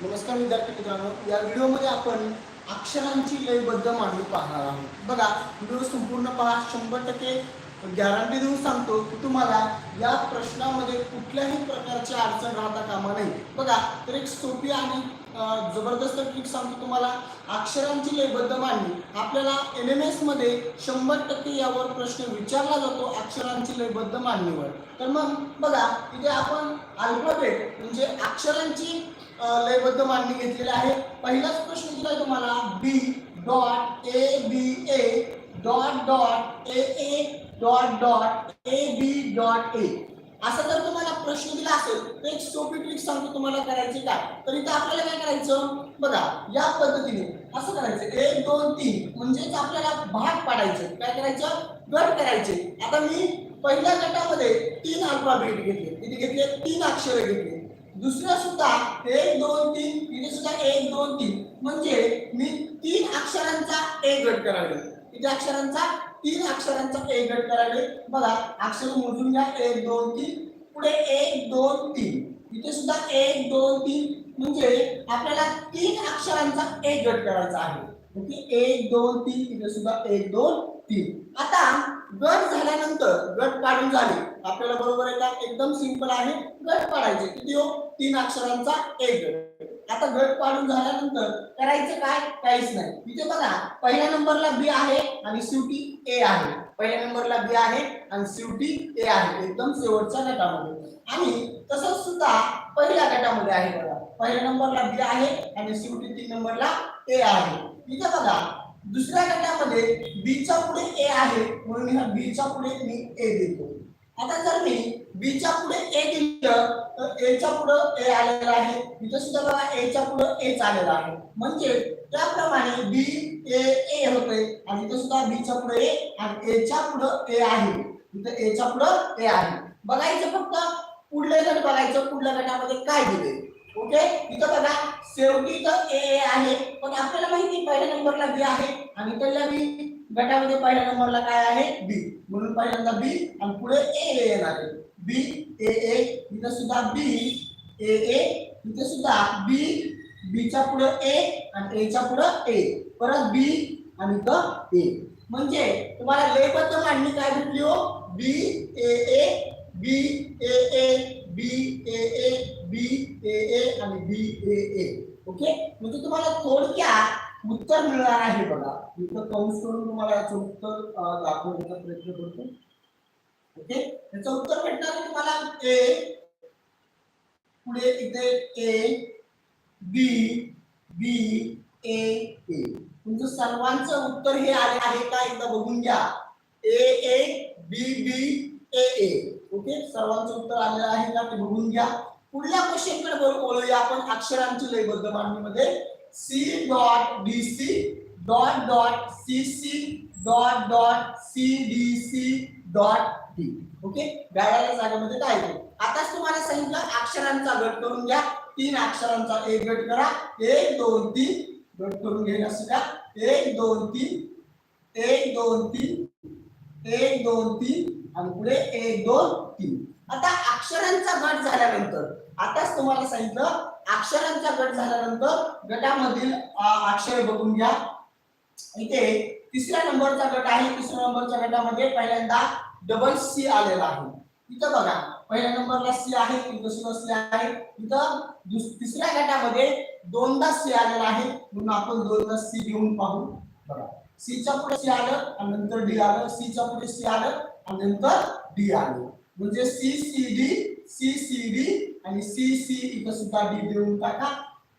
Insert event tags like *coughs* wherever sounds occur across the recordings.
नमस्कार विद्यार्थी मित्रांनो या व्हिडिओमध्ये आपण अक्षरांची लयबद्ध मांडणी पाहणार आहोत. बघा व्हिडिओ संपूर्ण पहा शंभर टक्के गॅरंटी देऊन सांगतो की तुम्हाला या प्रश्नामध्ये कुठल्याही प्रकारची अडचण राहता कामा नाही बघा तर एक सोपी आणि जबरदस्त ट्रिक सांगतो तुम्हाला. अक्षरांची लयबद्ध मांडणी. आपल्याला एन एम एसमध्ये शंभर टक्के यावर प्रश्न विचारला जातो अक्षरांची लयबद्ध मांडणीवर. तर मग बघा इथे आपण अल्फाबेट म्हणजे अक्षरांची लयबद्ध मांडणी घेतलेली आहे. पहिलाच प्रश्न दिलाय तुम्हाला B dot A B A dot dot A A dot dot A B dot A असा जर तुम्हाला प्रश्न दिला असेल तर एक सोपी ट्रिक सांगतो तुम्हाला करायची काय तर इथं आपल्याला काय करायचं? बघा या पद्धतीने असं करायचं एक दोन तीन म्हणजेच आपल्याला भाग पाडायचे. काय करायचं? गट करायचे. आता मी पहिल्या गटामध्ये तीन अल्फाबेट घेतले. किती घेतले? तीन अक्षरे घेतले. दुसरं सुद्धा एक दोन तीन इथे सुद्धा एक दोन तीन. म्हणजे मी तीन अक्षरांचा एक गट करावे. किती अक्षरांचा तीन अक्षरांचा एक गट करावे. बघा अक्षर मोजून घ्या. एक दोन तीन. पुढे एक दोन तीन. इथे सुद्धा एक दोन तीन. म्हणजे आपल्याला तीन अक्षरांचा एक गट करायचा आहे. ओके? एक दोन तीन इथे सुद्धा एक दोन तीन. आता गट झाल्यानंतर गट काढून झाले. आपल्याला बरोबर आहे का? एकदम सिंपल आहे. गट पाडायचे किती हो? तीन अक्षरांचा एक गट. आता गट पाडून झाल्यानंतर करायचं काय? काहीच नाही. इथे बघा पहिल्या नंबरला बी आहे आणि शेवटी ए आहे. पहिल्या नंबरला बी आहे आणि शेवटी ए आहे. एकदम शेवटच्या गटामध्ये. आणि तसंच सुद्धा पहिल्या गटामध्ये आहे बघा. पहिल्या नंबरला बी आहे आणि शेवटी तीन नंबरला ए आहे. इथे बघा दुसऱ्या गटामध्ये बी च्या पुढे ए आहे म्हणून ह्या बी च्या पुढे मी ए देतो. आता जर मी बी च्या पुढे ए दिलं तर ए च्या पुढे ए आलेला आहे. इथे सुद्धा बघा ए च्या पुढे ए आलेला आहे. म्हणजे त्याप्रमाणे बी ए ए होते आणि इथे सुद्धा बी च्या पुढे ए आणि ए च्या पुढे ए आहे. इथं ए च्या पुढे ए आहे. बघायचं फक्त पुढलं गट बघायचं पुढल्या गटामध्ये काय दिले ओके? इथं बघा शेवटी इथं ए ए आहे. पण आपल्याला माहिती पहिल्या नंबरला बी आहे आणि त्याला बी गटामध्ये पहिल्या नंबरला काय आहे? बी म्हणून पहिल्यांदा बी आणि पुढे ए ए येणार आहे. बी ए ए इथं सुद्धा बी ए ए इथे सुद्धा बी बीच्या पुढं पुढे ए आणि एच्या पुढं पुढे ए परत बी आणि इथं ए म्हणजे तुम्हाला लेबद्ध मांडणी काय भेटली हो? बी A A B A A B A A B A ए आणि बी ए ए ओके म्हणजे तुम्हाला थोडक्यात उत्तर मिळणार आहे बघा. इथं कंस करून तुम्हाला याचं उत्तर दाखवण्याचा प्रयत्न करतो. ओके याचं उत्तर भेटणार तुम्हाला ए पुढे इथे ए बी बी ए ए तुमचं सर्वांचं उत्तर हे आले आहे का? एकदा बघून घ्या. ए A B B A A okay सर्वांचं उत्तर आलेलं आहे का ते बघून घ्या. पुढल्या क्वेश्चनकडे बोलूया आपण अक्षरांची लयबद्ध मांडणीमध्ये. C dot D C dot dot C C dot dot C D C dot D okay गाड्याच्या जागेमध्ये काय आताच तुम्हाला सांगितलं अक्षरांचा गट करून घ्या. तीन अक्षरांचा एक गट करा. एक दोन तीन. गट करून घेण्यास सुद्धा एक दोन तीन. एक दोन तीन. एक दोन तीन. आणि पुढे एक दोन तीन. आता अक्षरांचा गट झाल्यानंतर आताच तुम्हाला सांगितलं अक्षरांचा गट झाल्यानंतर गटामधील अक्षर बघून घ्या. इथे तिसऱ्या नंबरचा गट आहे तिसऱ्या नंबरच्या गटामध्ये पहिल्यांदा डबल सी आलेला आहे. इथं बघा पहिल्या नंबरला सी आहे इथं सुद्धा सी आहे. इथं दुस- तिसऱ्या गटामध्ये दोनदा सी आलेला आहे. म्हणून आपण दोनदा सी घेऊन पाहू. बघा सी च्या पुढे सी आलं आणि नंतर डी आलं. सी च्या पुढे सी आलं आणि नंतर डी आलं. म्हणजे C C D C C D आणि सी सी इथं सुद्धा डी देऊन टाका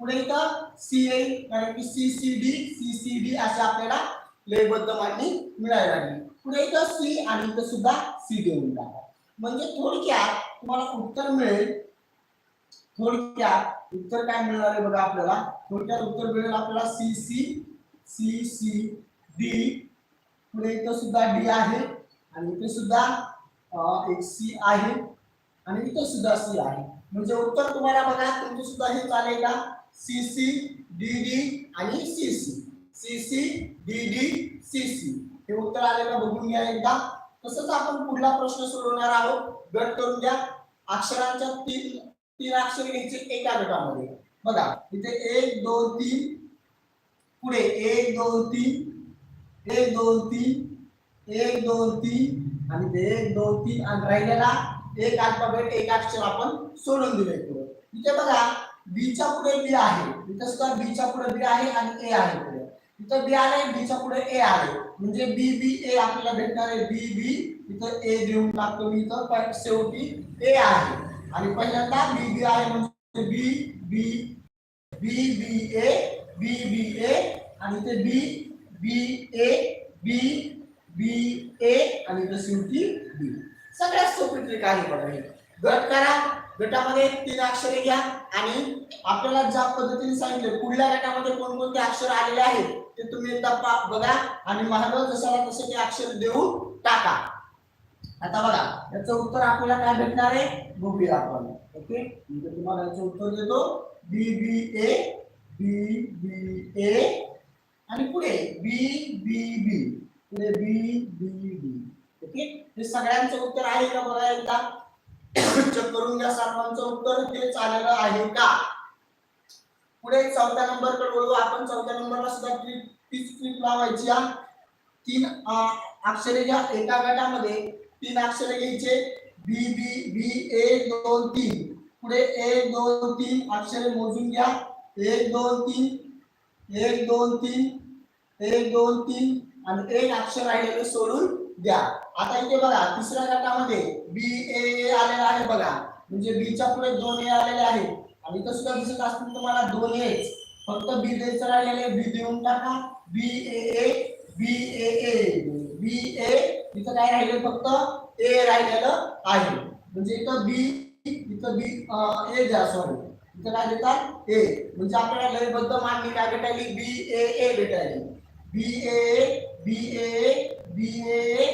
पुढे इथं सी येईल कारण की C C D C C D असे आपल्याला लयबद्ध मांडणी मिळायला लागली पुढे इथं सी आणि इथं सुद्धा सी देऊन टाका म्हणजे थोडक्यात तुम्हाला उत्तर मिळेल थोडक्यात उत्तर काय मिळणार आहे बघा आपल्याला थोडक्यात उत्तर मिळेल आपल्याला C C C C D पुढे इथं सुद्धा डी आहे आणि इथे सुद्धा एक सी आहे आणि इथं सुद्धा सी आहे म्हणजे उत्तर तुम्हाला बघा तुमचं सुद्धा हे चालेल का? सी सी डी डी आणि C C C C D D C C हे उत्तर आलेलं बघून घ्या एकदा. तसंच आपण पुढला प्रश्न सोडवणार आहोत. गट करून द्या. अक्षरांच्या तीन तीन अक्षर घ्यायचे एका गटामध्ये. बघा इथे एक दोन तीन. पुढे एक दोन तीन. एक दोन तीन. एक दोन तीन. आणि ते एक दोन तीन आणि राहिलेला एक अल्फाबेट एक अक्षर आपण सोडून दिले इथे बघा बीच्या पुढे बी आहे. इथं सुद्धा बीच्या पुढे बी आहे आणि ए आहे पुढे. इथं बी आले बीच्या पुढे ए आहे. म्हणजे बी बी ए आपल्याला भेटणार आहे. बी बी इथं ए देऊन टाकतो मी इथं. शेवटी ए आहे. आणि पहिल्यांदा बी बी आहे म्हणजे बी बी बी बी ए बी बी ए आणि ते बी बी ए बी बी ए आणि इथं शेवटी बी सगळ्यात सोपी ट्रिक आहे बघा हे. गट करा. गटामध्ये तीन अक्षरे घ्या आणि आपल्याला ज्या पद्धतीने सांगितलं पुढल्या गटामध्ये कोणकोणते अक्षर आलेले आहेत ते तुम्ही एकदा बघा आणि महाराज जसाला तसे ते अक्षर देऊन टाका. आता बघा याचं उत्तर आपल्याला काय भेटणार आहे? बघूया आपण. ओके? मी तुम्हाला याचं उत्तर देतो. बी बी ए बी बी ए आणि पुढे बी बी बी पुढे बी बी बी ओके? हे सगळ्यांचं उत्तर आहे का बघा एकदा? चेक करून घ्या सर्वांचं उत्तर. तेच आलेलं आहे का? पुढे चौथ्या नंबरकडे वळू. आपण चौथ्या नंबरला सुद्धा तीच क्लिप लावायची तीन अक्षरे घ्या. एका गटामध्ये तीन अक्षरे घ्यायचे. बी बी बी ए दोन तीन. पुढे एक दोन तीन अक्षरे मोजून घ्या. एक दोन तीन. एक दोन तीन. एक दोन तीन. आणि एक अक्षर राहिलेलं सोडून द्या. आता इथे बघा तिसऱ्या गटामध्ये बी ए ए आलेला आहे बघा. म्हणजे बी च्या पुढे दोन ए आलेले आहेत. आणि इथं सुद्धा दिसत असतील तुम्हाला दोन एच फक्त बी द्यायचं राहिलेले बी देऊन टाका. बी A A B A A B ए इथं काय राहिले फक्त ए राहिलेलं आहे. म्हणजे इथं बी इथं बी ए द्या सॉरी इथं काय देतात? ए म्हणजे आपल्याला लयबद्ध मागणी काय भेटायली बी A A भेटायली B A B A B A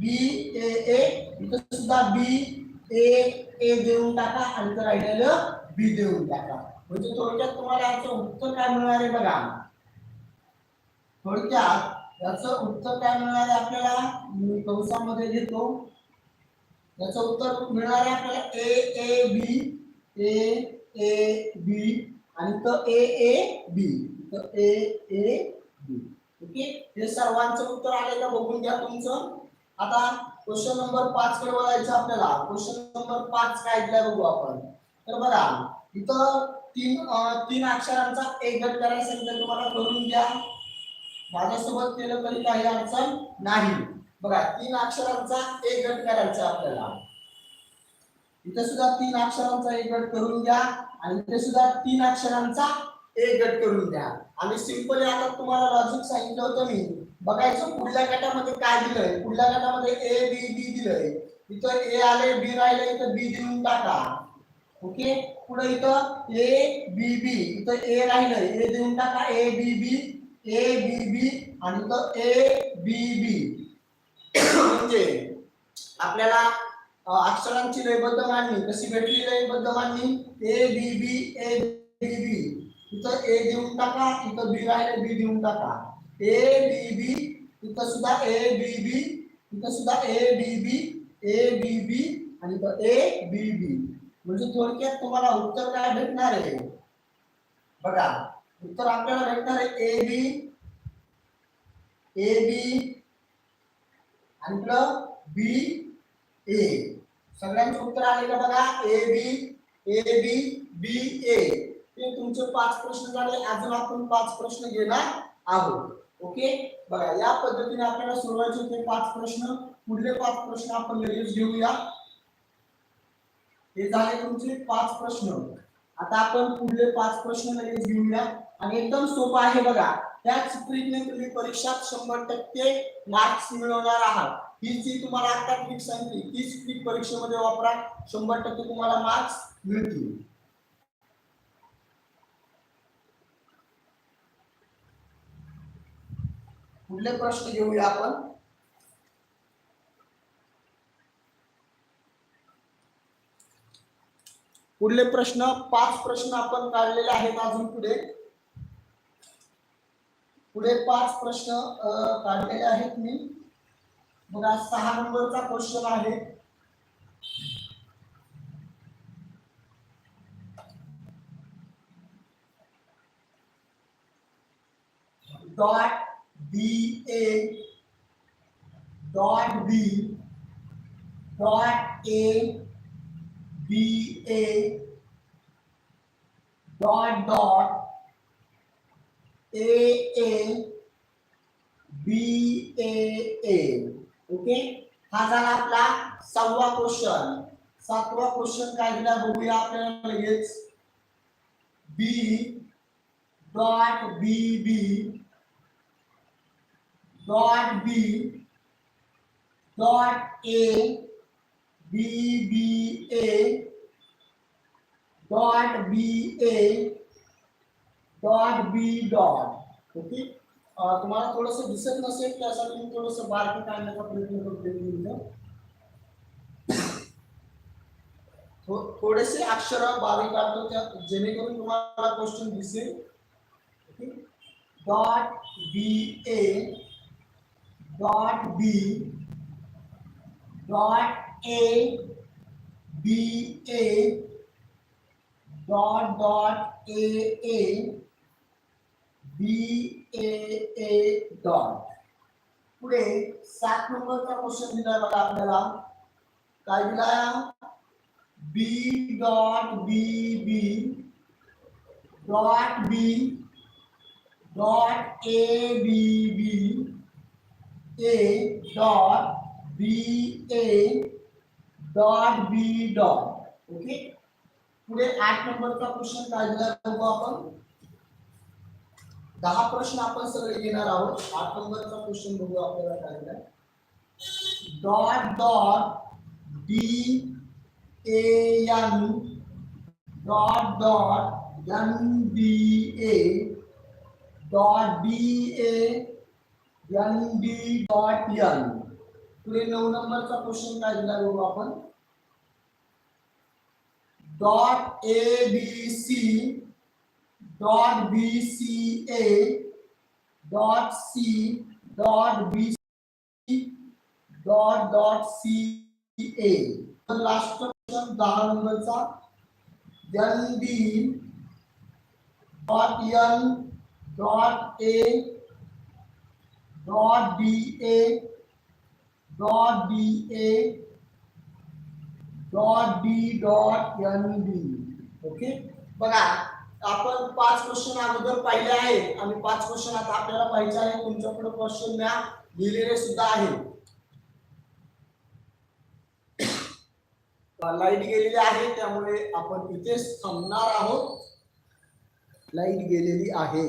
B A ए इथं सुद्धा बी ए ए देऊन टाका आणि इथं राहिलेलं बी देऊन टाका. म्हणजे थोडक्यात तुम्हाला याचं उत्तर काय मिळणार आहे बघा. थोडक्यात याचं उत्तर काय मिळणार आहे आपल्याला? मी कंसामध्ये घेतो. याचं उत्तर मिळणार आहे आपल्याला ए ए बी ए ए बी आणि इथं ए ए बी इथं ए ए बी ओके? हे सर्वांचं उत्तर आलेलं बघून घ्या तुमचं. आता क्वेश्चन नंबर पाच कडे बघायचं आपल्याला. क्वेश्चन नंबर पाच काय दिलाय बघू आपण. तर बघा इथं तीन तीन अक्षरांचा एक गट करायला सांगितलं तुम्हाला करून घ्या. माझ्यासोबत केलं तरी काही अडचण नाही. बघा तीन अक्षरांचा एक गट करायचा आपल्याला. इथे सुद्धा तीन अक्षरांचा एक गट करून घ्या. आणि इथे सुद्धा तीन अक्षरांचा एक गट करून द्या. आणि सिंपली आता तुम्हाला लॉजिक सांगितलं होतं मी. बघायचं पुढल्या गटामध्ये काय दिलंय. पुढल्या गटामध्ये ए बी बी दिलंय. इथं ए आले बी राहिले इथं बी देऊन टाका. ओके? पुढे इथं ए बी बी इथं ए राहिलंय. ए देऊन टाका. ए बी बी ए बी बी आणि इथं ए बी बी म्हणजे आपल्याला अक्षरांची लयबद्ध मांडणी कशी भेटली लयबद्ध मांडणी? ए बी बी ए बी बी इथं ए देऊन टाका इथं बी राहिले बी देऊन टाका. ए बी बी इथं सुद्धा ए बी बी इथं सुद्धा ए बी बी ए बी बी आणि इथं ए बी बी म्हणजे थोडक्यात तुम्हाला उत्तर काय भेटणार आहे? बघा उत्तर आपल्याला भेटणार आहे ए बी ए बी आणि इकडं बी ए सगळ्यांचे उत्तर आले का बघा. ए बी ए बी बी ए तुमचे पाच प्रश्न झाले. अजून आपण पाच प्रश्न घेणार आहोत. ओके? बघा या पद्धतीने आपल्याला सोडवायचे होते. पाच प्रश्न. पुढले पाच प्रश्न आपण लगेच घेऊया. हे झाले तुमचे पाच प्रश्न. आता आपण पुढले पाच प्रश्न लगेच घेऊया. आणि एकदम सोपं आहे बघा. त्याच ट्रिकने तुम्ही परीक्षात शंभर टक्के मार्क्स मिळवणार आहात. ही जी तुम्हाला आता ट्रिक सांगितली तीच ट्रिक परीक्षेमध्ये वापरा. शंभर टक्के तुम्हाला मार्क्स मिळतील. पुढले प्रश्न घेऊया आपण. पुढले प्रश्न पाच प्रश्न आपण काढलेले आहेत अजून पुढे. पुढे पाच प्रश्न काढलेले आहेत मी. बघा सहा नंबरचा क्वेश्चन आहे. Dot B A dot B dot A B A dot dot A A B A A okay हा झाला आपला सहावा क्वेश्चन सातवा क्वेश्चन काय दिला बघूया आपल्याला लगेच. B dot B B dot B dot A B B A dot B A dot B dot okay अं, तुम्हाला थोडस दिसत नसेल त्यासाठी मी थोडस बारकी काढण्याचा प्रयत्न करतो एक मिनिटं. थो- थोडेसे अक्षर बारीक काढतो त्या जेणेकरून तुम्हाला क्वेश्चन दिसेल dot B A dot B dot A B A dot dot A A B A A dot पुढे सात नंबरचा क्वेश्चन दिलाय बघा आपल्याला. काय दिलाय B dot B B dot B dot A B B A dot B A dot B dot okay पुढे आठ नंबरचा क्वेश्चन काय दिला बघू आपण. दहा प्रश्न आपण सगळे घेणार आहोत. आठ नंबरचा क्वेश्चन बघू आपल्याला काय दिलाय dot dot D A N dot dot N B A dot D A N D dot N पुढे नऊ नंबरचा क्वेश्चन काय दिला बघू आपण. Dot A B C dot B C A dot C dot B C dot dot C A last question दहा नंबरचा. N B dot N dot A dot B A dot B A dot NB dot okay? बघा आपण पाच question अगोदर पाहिले आहेत आणि पाच क्वेश्चन आता आपल्याला पाहिजे आहे तुमच्याकडे क्वेश्चन म्या लिहिलेले सुद्धा आहे लाइट *coughs* गेलेली आहे त्यामुळे आपण इथेच थांबणार आहोत. लाइट गेलेली आहे.